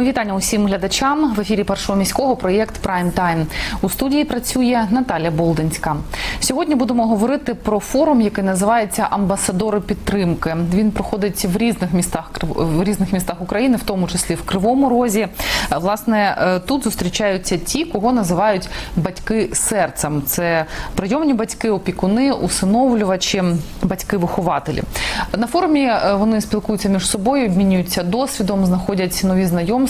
Мої вітання усім глядачам в ефірі першого міського проєкт Прайм Тайм. У студії працює Наталя Болдинська. Сьогодні будемо говорити про форум, який називається Амбасадори підтримки. Він проходить в різних містах в різних містах України, в тому числі в Кривому Розі. Власне, е, тут зустрічаються ті, кого називають батьки серцем. Це прийомні батьки, опікуни, усиновлювачі, батьки-вихователі. На форумі е, вони спілкуються між собою, обмінюються досвідом, знаходять нові знайомства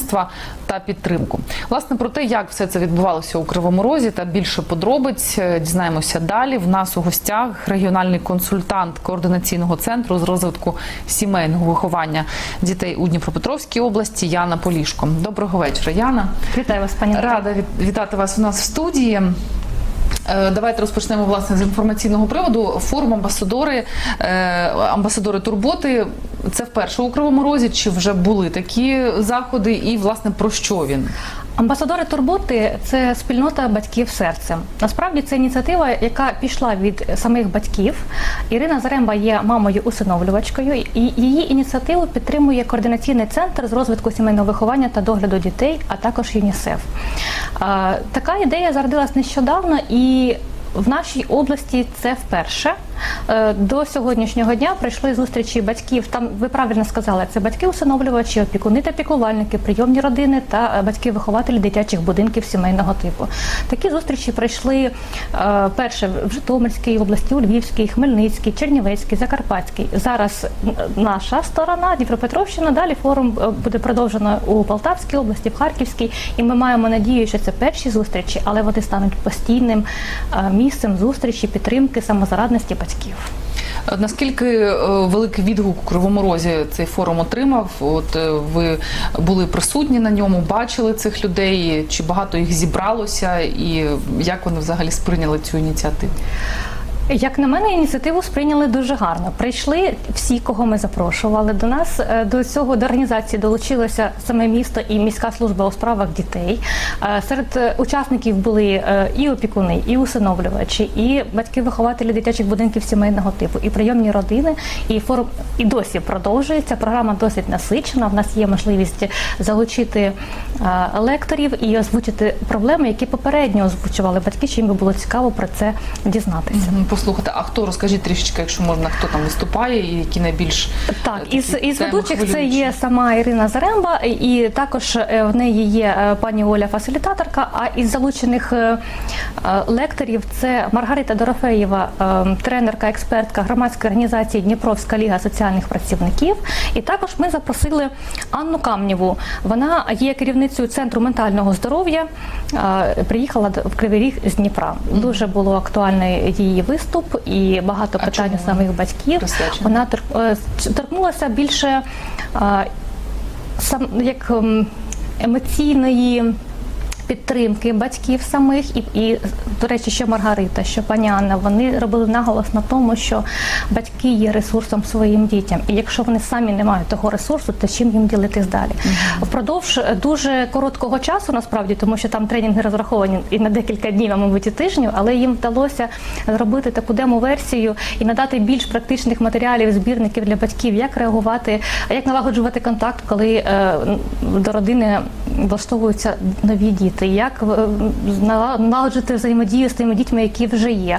та підтримку. Власне про те, як все це відбувалося у Кривому Розі, та більше подробиць е, дізнаємося далі. В нас у гостях регіональний консультант координаційного центру з розвитку сімейного виховання дітей у Дніпропетровській області Яна Полішко. Доброго вечора, Яна. Вітаю вас, пані Рада вітати вас у нас в студії. Е, Давайте розпочнемо власне з інформаційного приводу. Форум амбасадори, е, амбасадори турботи. Це вперше у Кривому Розі. Чи вже були такі заходи? І власне про що він? Амбасадори турботи це спільнота батьків серцем. Насправді це ініціатива, яка пішла від самих батьків. Ірина Заремба є мамою усиновлювачкою, і її ініціативу підтримує координаційний центр з розвитку сімейного виховання та догляду дітей, а також ЮНІСЕФ. Така ідея зародилась нещодавно і. В нашій області це вперше. Е, До сьогоднішнього дня прийшли зустрічі батьків. Там ви правильно сказали, це батьки-усиновлювачі, опікуни та піклувальники, прийомні родини та е, батьки-вихователі дитячих будинків сімейного типу. Такі зустрічі прийшли е, перше в Житомирській області, у Львівській, Хмельницькій, Чернівецькій, Закарпатській. Зараз наша сторона, Дніпропетровщина. Далі форум буде продовжено у Полтавській області, в Харківській. І ми маємо надію, що це перші зустрічі, але вони стануть постійним місцем зустрічі, підтримки, самозарадності батьків. Е, Наскільки е, великий відгук у Кривому Розі цей форум отримав? От е, ви були присутні на ньому, бачили цих людей, чи багато їх зібралося, і як вони взагалі сприйняли цю ініціативу? Як на мене, ініціативу сприйняли дуже гарно. Прийшли всі, кого ми запрошували до нас. Е, До цього до організації долучилося саме місто і міська служба у справах дітей. Е, Серед е, учасників були і опікуни, і усиновлювачі, і батьки-вихователі дитячих будинків сімейного типу, і прийомні родини. І форум і досі продовжується. Програма досить насичена. В нас є можливість залучити лекторів і озвучити проблеми, які попередньо озвучували батьки. Чим би було цікаво про це дізнатися. Мгм, Послухайте, а хто розкажіть трішечки, якщо можна, хто там виступає і які найбільш Так, е, із, із ведучих це є сама Ірина Заремба, і також е, в неї є е, пані Оля фасилітаторка. А із залучених е, е, лекторів це Маргарита Дорофеєва, е, тренерка, експертка громадської організації Дніпровська ліга соціальних працівників. І також ми запросили Анну Камнєву. Вона є керівницею центру ментального здоров'я. Приїхала в Кривий Ріг з Дніпра. Дуже було актуальний її виступ і багато А питань чому у самих батьків. присвячено? Вона е, торкнулася більше сам як ем, емоційної. Підтримки батьків самих. І, і до речі, що Маргарита, що пані Анна, вони робили наголос на тому, що батьки є ресурсом своїм дітям, і якщо вони самі не мають того ресурсу, то чим їм ділитись далі? Впродовж дуже короткого часу, насправді, тому що там тренінги розраховані і на декілька днів, а мабуть, і тижнів, але їм вдалося зробити таку демо-версію і надати більш практичних матеріалів, збірників для батьків, як реагувати, як налагоджувати контакт, коли е, до родини влаштовуються нові діти, як е, нала- налагоджувати взаємодію з тими дітьми, які вже є,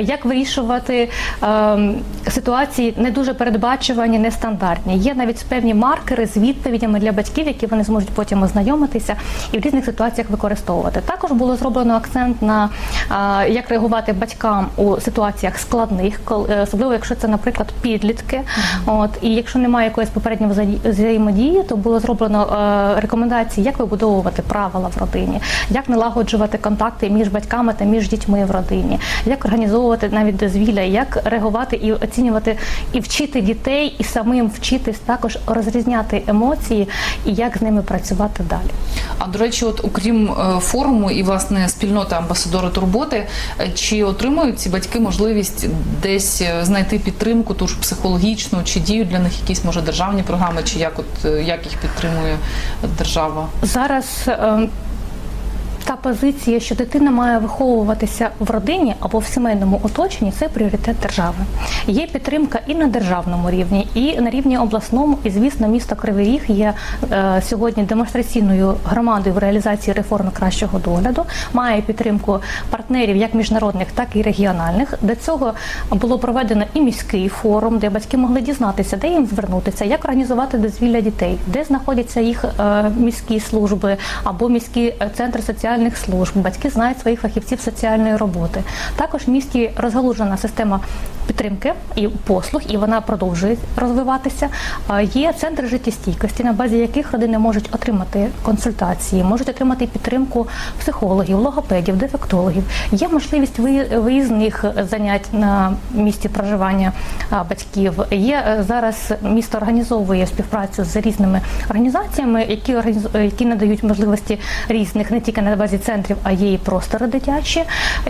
як вирішувати е, ситуації не дуже передбачувані, нестандартні. Є навіть певні маркери з відповідями для батьків, які вони зможуть потім ознайомитися і в різних ситуаціях використовувати. Також було зроблено акцент на як реагувати батькам у ситуаціях складних, е, особливо якщо це, наприклад, підлітки. От і якщо немає якоїсь попередньої взаємодії, то було зроблено е, рекомендації, як вибудовувати правила в родині, як налагоджувати контакти між батьками та між дітьми в родині, як організовувати навіть дозвілля, як реагувати і оцінювати і вчити дітей, і самим вчитись також розрізняти емоції і як з ними працювати далі. А до речі, от окрім е, форуму і власне спільноти амбасадори турботи, е, чи отримують ці батьки можливість десь е, знайти підтримку, ту ж психологічну, чи діють для них якісь може державні програми, чи як от як їх підтримує держава? Зараз е, та позиція, що дитина має виховуватися в родині або в сімейному оточенні, це пріоритет держави. Є підтримка і на державному рівні, і на рівні обласному. І звісно, місто Кривий Ріг є е, сьогодні демонстраційною громадою в реалізації реформи кращого догляду. Має підтримку партнерів як міжнародних, так і регіональних. До цього було проведено і міський форум, де батьки могли дізнатися, де їм звернутися, як організувати дозвілля дітей, де знаходяться їх е, міські служби або міські е, центри соціальних служб. Батьки знають своїх фахівців соціальної роботи. Також в місті розгалужена система підтримки і послуг, і вона продовжує розвиватися. Є центри життєстійкості, на базі яких родини можуть отримати консультації, можуть отримати підтримку психологів, логопедів, дефектологів. Є можливість виїзних занять на місці проживання батьків. Є е, зараз місто організовує співпрацю з різними організаціями, які які надають можливості різних не тільки на базі центрів, а є і простори дитячі.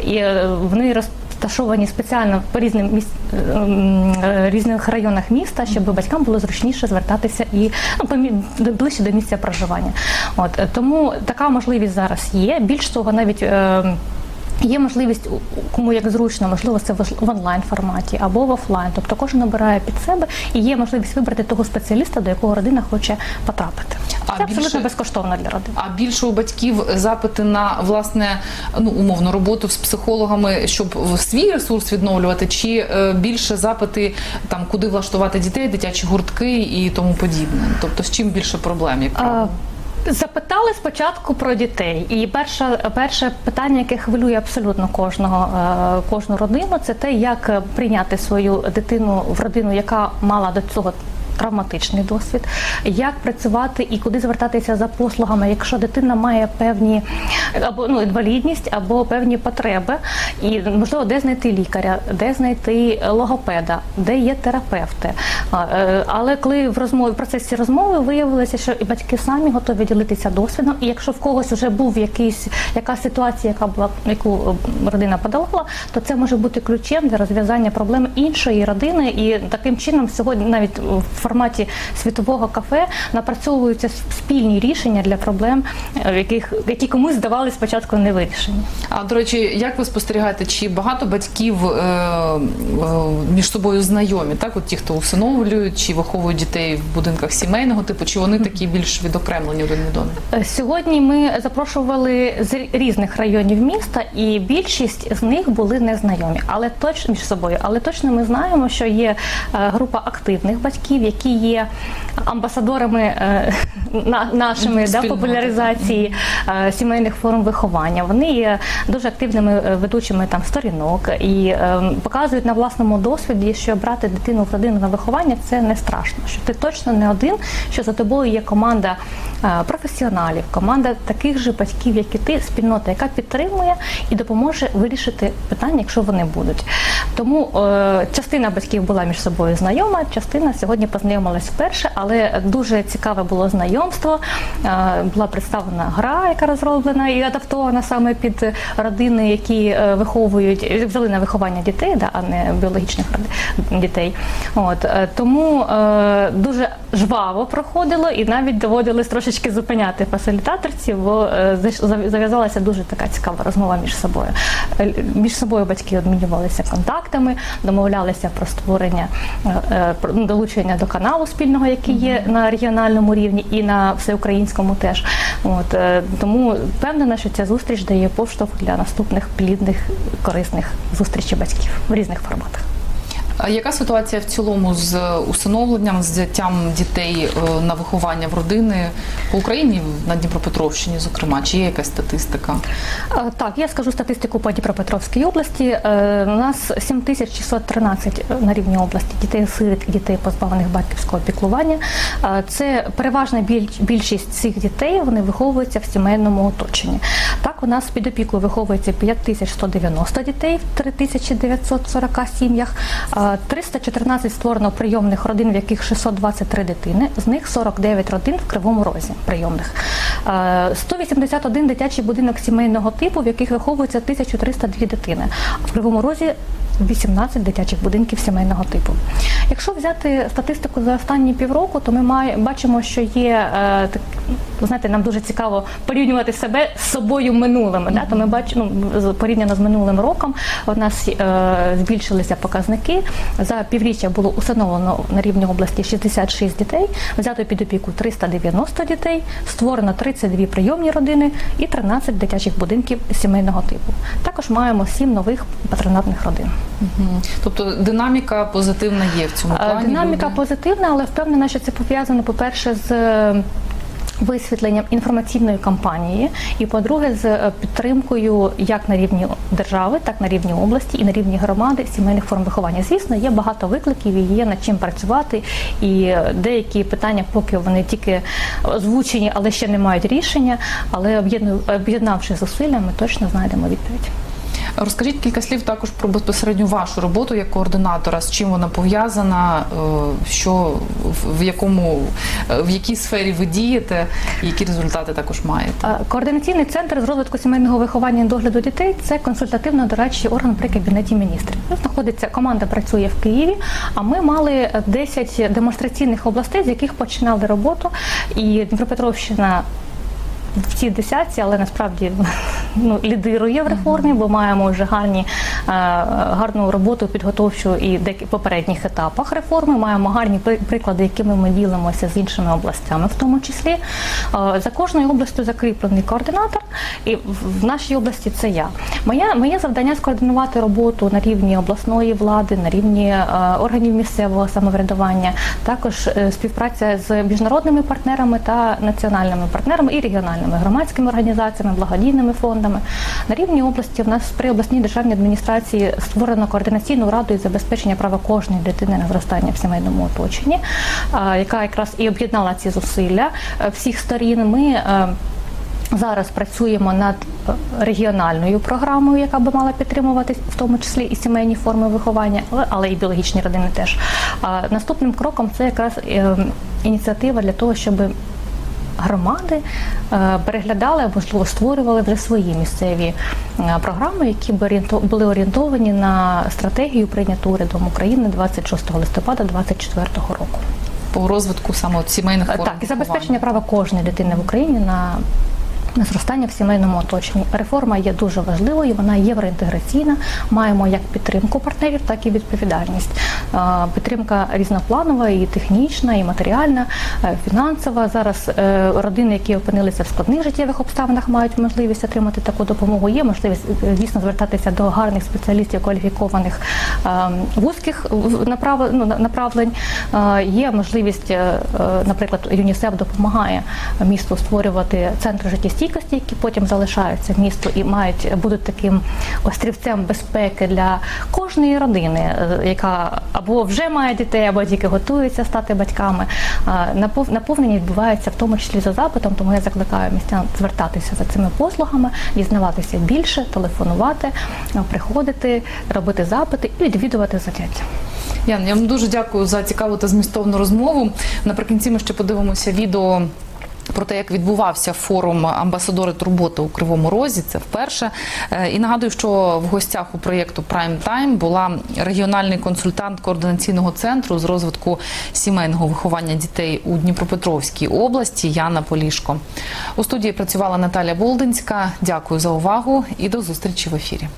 І е, вони розташовані спеціально по різним міс... ем, е, різних районах міста, щоб батькам було зручніше звертатися і ну, ближче до місця проживання. От е, тому така можливість зараз є. Більш того, навіть. Є можливість кому як зручно, можливо, це в онлайн форматі або в офлайн. Тобто кожен обирає під себе і є можливість вибрати того спеціаліста, до якого родина хоче потрапити. А це абсолютно більше- безкоштовно для родини. А більше у батьків запити на власне ну умовно роботу з психологами, щоб свій ресурс відновлювати, чи е, більше запити там, куди влаштувати дітей, дитячі гуртки і тому подібне. Тобто з чим більше проблем, як правило? Запитали спочатку про дітей, і перше, перше питання, яке хвилює абсолютно кожного е, кожну родину, це те, як прийняти свою дитину в родину, яка мала до цього. Травматичний досвід, як працювати і куди звертатися за послугами, якщо дитина має певні або ну інвалідність, або певні потреби, і можливо, де знайти лікаря, де знайти логопеда, де є терапевти. Е, Але коли в розмові в процесі розмови виявилося, що і батьки самі готові ділитися досвідом, і якщо в когось вже був якийсь яка ситуація, яка була яку е, родина подолала, то це може бути ключем для розв'язання проблем іншої родини. І таким чином сьогодні навіть в форматі світового кафе напрацьовуються спільні рішення для проблем, е, яких які комусь здавали спочатку невирішені. А до речі, як ви спостерігаєте, чи багато батьків е, е, між собою знайомі? Так, от ті, хто усиновлюють, чи виховують дітей в будинках сімейного типу, чи вони такі більш відокремлені один від одного? Е, Сьогодні ми запрошували з різних районів міста, і більшість з них були незнайомі, але точно між собою. Але точно ми знаємо, що є е, група активних батьків, які є амбасадорами е, нашими да, популяризації е, сімейних форм виховання. Вони є дуже активними е, ведучими там сторінок і показують на власному досвіді, що брати дитину в родину на виховання це не страшно. Що ти точно не один, що за тобою є команда професіоналів, команда таких же батьків, як і ти, спільнота, яка підтримує і допоможе вирішити питання, якщо вони будуть. Тому частина батьків була між собою знайома, частина сьогодні познайомилась вперше, але дуже цікаве було знайомство. Е, була представлена гра, яка розроблена і адаптована саме під родини, які е, виховують, взяли на виховання дітей, да, а не біологічних дітей. От е, тому дуже жваво проходило, і навіть доводилось трошечки зупиняти фасилітаторців, бо зав'язалася дуже така цікава розмова між собою. Між собою батьки обмінювалися контактами, домовлялися про створення ну, долучення до каналу спільного, який є на регіональному рівні і на всеукраїнському теж. От е, тому впевнена, що ця зустріч дає поштовх для наступних плідних корисних зустрічей батьків в різних форматах. Яка ситуація в цілому з усиновленням, з взяттям дітей е, на виховання в родини по Україні на Дніпропетровщині, зокрема, чи є якась статистика? Е, Так, я скажу статистику по Дніпропетровській області. Е, У нас 7613 на рівні області дітей сиріт і дітей позбавлених батьківського піклування. Е, Це переважна більшість цих дітей вони виховуються в сімейному оточенні. Так, у нас під опікою виховується 5190 дітей в 3940 сім'ях. Е, 314 створено прийомних родин, в яких 623 дитини. З них 49 родин в Кривому Розі прийомних. Е, 181 дитячий будинок сімейного типу, в яких виховується 1302 дитини. А в Кривому Розі 18 дитячих будинків сімейного типу. Якщо взяти статистику за останні півроку, то ми бачимо, що є е, так, ви знаєте, нам дуже цікаво порівнювати себе з собою минулими. Да? То ми бачимо ну, з- порівняно з минулим роком. У нас е, збільшилися показники. За півріччя було установлено на рівні області 66 дітей, взято під опіку 390 дітей, створено 32 прийомні родини і 13 дитячих будинків сімейного типу. Також маємо 7 нових патронатних родин. Мгм. Тобто динаміка позитивна є в цьому Е, плані. Динаміка люди- позитивна, але впевнена, що це пов'язано, по-перше, з е, висвітленням інформаційної кампанії, і по-друге, з е, підтримкою як на рівні держави, так на рівні області і на рівні громади сімейних форм виховання. Звісно, є багато викликів і є над чим працювати. І деякі питання, поки вони тільки озвучені, але ще не мають рішення. Але об'єднавши зусилля, ми точно знайдемо відповідь. Розкажіть кілька слів також про безпосередньо вашу роботу як координатора. З чим вона пов'язана, е, що в- якому е, в якій сфері ви дієте, і які результати також маєте. Е, Координаційний центр з розвитку сімейного виховання і догляду дітей це консультативно-дорадчий орган при кабінеті міністрів. Тут знаходиться команда працює в Києві. А ми мали 10 демонстраційних областей, з яких починали роботу. І Дніпропетровщина в цій десятці, але насправді ну, лідирує в реформі, бо маємо вже гарні, е, гарну роботу підготовчу і деякі попередніх етапах реформи. Маємо гарні приклади, якими ми ділимося з іншими областями, в тому числі. Е, За кожною областю закріплений координатор, і в- в нашій області це я. Моє, моє завдання скоординувати роботу на рівні обласної влади, на рівні е, органів місцевого самоврядування, також співпраця з міжнародними партнерами та національними партнерами і регіональними громадськими організаціями, благодійними фондами. На рівні області в нас при обласній державній адміністрації створено координаційну раду із забезпечення права кожної дитини на зростання в сімейному оточенні, яка якраз і об'єднала ці зусилля е, всіх сторін. Ми е, Зараз працюємо над е, регіональною програмою, яка би мала підтримувати в тому числі і сімейні форми виховання, але, і біологічні родини теж. А наступним кроком це якраз ініціатива для того, щоб громади е, переглядали, або можливо, створювали вже свої місцеві е, програми, які були орієнтовані на стратегію прийняту урядом України 26 листопада 2024 року. По розвитку саме от сімейних форм Е, Так, і забезпечення права кожної дитини в Україні на. На зростання в сімейному оточенні реформа є дуже важливою. Вона євроінтеграційна. Маємо як підтримку партнерів, так і відповідальність. Підтримка різнопланова, і технічна, і матеріальна, е, фінансова. Зараз е, родини, які опинилися в складних життєвих обставинах, мають можливість отримати таку допомогу. Є можливість е, дійсно звертатися до гарних спеціалістів, кваліфікованих вузьких ну, на- направлень. Є можливість, наприклад, ЮНІСЕФ допомагає місту створювати центри життєстійкості, які потім залишаються в місту і мають будуть таким острівцем безпеки для кожної родини, е, яка або вже має дітей, або тільки готується стати батьками. Наповнення відбувається в тому числі за запитом, тому я закликаю містян звертатися за цими послугами, дізнаватися більше, телефонувати, приходити, робити запити і відвідувати заняття. Ян, я вам дуже дякую за цікаву та змістовну розмову. Наприкінці ми ще подивимося відео. Про те, як відбувався форум амбасадори турботи у Кривому Розі, це вперше. Е, І нагадую, що в гостях у проєкту Prime Time була регіональний консультант координаційного центру з розвитку сімейного виховання дітей у Дніпропетровській області Яна Полішко. У студії працювала Наталя Болдинська. Дякую за увагу і до зустрічі в ефірі.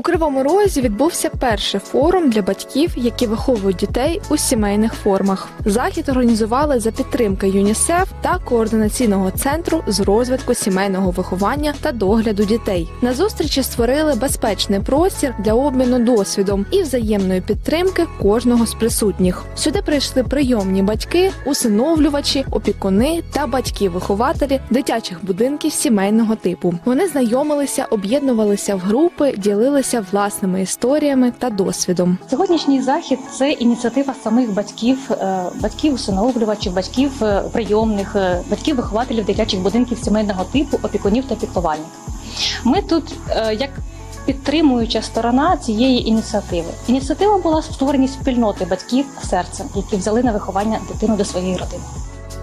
У Кривому Розі відбувся перший форум для батьків, які виховують дітей у сімейних формах. Захід організували за підтримки ЮНІСЕФ та координаційного центру з розвитку сімейного виховання та догляду дітей. На зустрічі створили безпечний простір для обміну досвідом і взаємної підтримки кожного з присутніх. Сюди прийшли прийомні батьки, усиновлювачі, опікуни та батьки-вихователі дитячих будинків сімейного типу. Вони знайомилися, об'єднувалися в групи, ділилися власними історіями та досвідом. Сьогоднішній захід це ініціатива самих батьків, е, батьків усиновлювачів, батьків е, прийомних, е, батьків вихователів дитячих будинків сімейного типу, опікунів та піклувальників. Ми тут як підтримуюча сторона цієї ініціативи. Ініціатива була створені спільноти батьків серцем, які взяли на виховання дитину до своєї родини.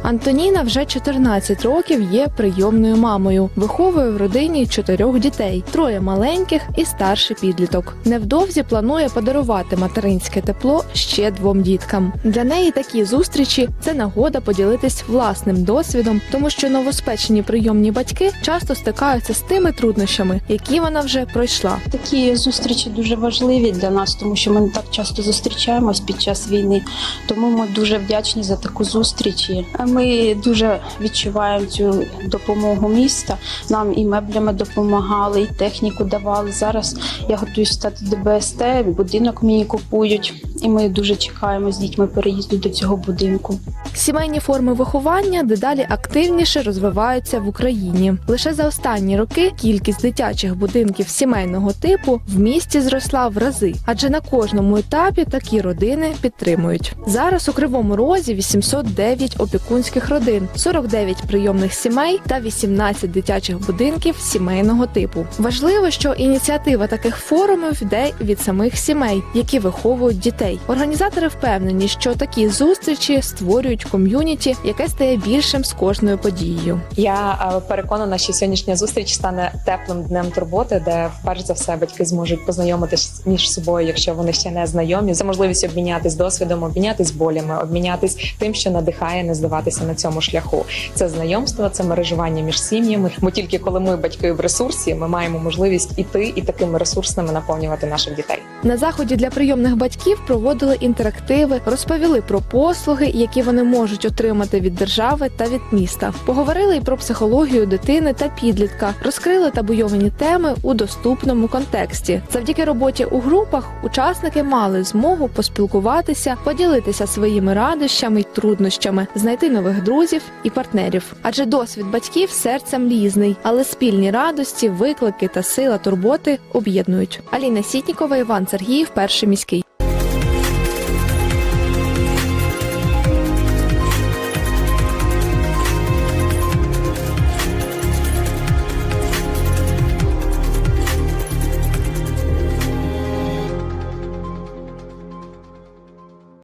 Антоніна вже 14 років є прийомною мамою, виховує в родині чотирьох дітей, троє маленьких і старший підліток. Невдовзі планує подарувати материнське тепло ще двом діткам. Для неї такі зустрічі це нагода поділитись власним досвідом, тому що новоспечені прийомні батьки часто стикаються з тими труднощами, які вона вже пройшла. Такі зустрічі дуже важливі для нас, тому що ми не так часто зустрічаємось під час війни. Тому ми дуже вдячні за таку зустріч. І Ми дуже відчуваємо цю допомогу міста. Нам і меблями допомагали, і техніку давали. Зараз я готуюсь стати ДБСТ, будинок мені купують, і ми дуже чекаємо з дітьми переїзду до цього будинку. Сімейні форми виховання дедалі активніше розвиваються в Україні. Лише за останні роки кількість дитячих будинків сімейного типу в місті зросла в рази, адже на кожному етапі такі родини підтримують. Зараз у Кривому Розі 809 опікунських родин, 49 прийомних сімей та 18 дитячих будинків сімейного типу. Важливо, що ініціатива таких форумів йде від самих сімей, які виховують дітей. Організатори впевнені, що такі зустрічі створюють ком'юніті, яке стає більшим з кожною подією. Я е, переконана, що сьогоднішня зустріч стане теплим днем турботи, де перш за все батьки зможуть познайомитись між собою, якщо вони ще не знайомі. Це можливість обмінятись досвідом, обмінятись болями, обмінятись тим, що надихає не здаватися на цьому шляху. Це знайомство, це мережування між сім'ями. Бо тільки коли ми батьки в ресурсі, ми маємо можливість іти і такими ресурсними наповнювати наших дітей. На заході для прийомних батьків проводили інтерактиви, розповіли про послуги, які вони можуть отримати від держави та від міста. Поговорили і про психологію дитини та підлітка, розкрили табуйовані теми у доступному контексті. Завдяки роботі у групах учасники мали змогу поспілкуватися, поділитися своїми радощами й труднощами, знайти нових друзів і партнерів. Адже досвід батьків серцем різний, але спільні радості, виклики та сила турботи об'єднують. Аліна Сітнікова, Іван Сергіїв, перший міський.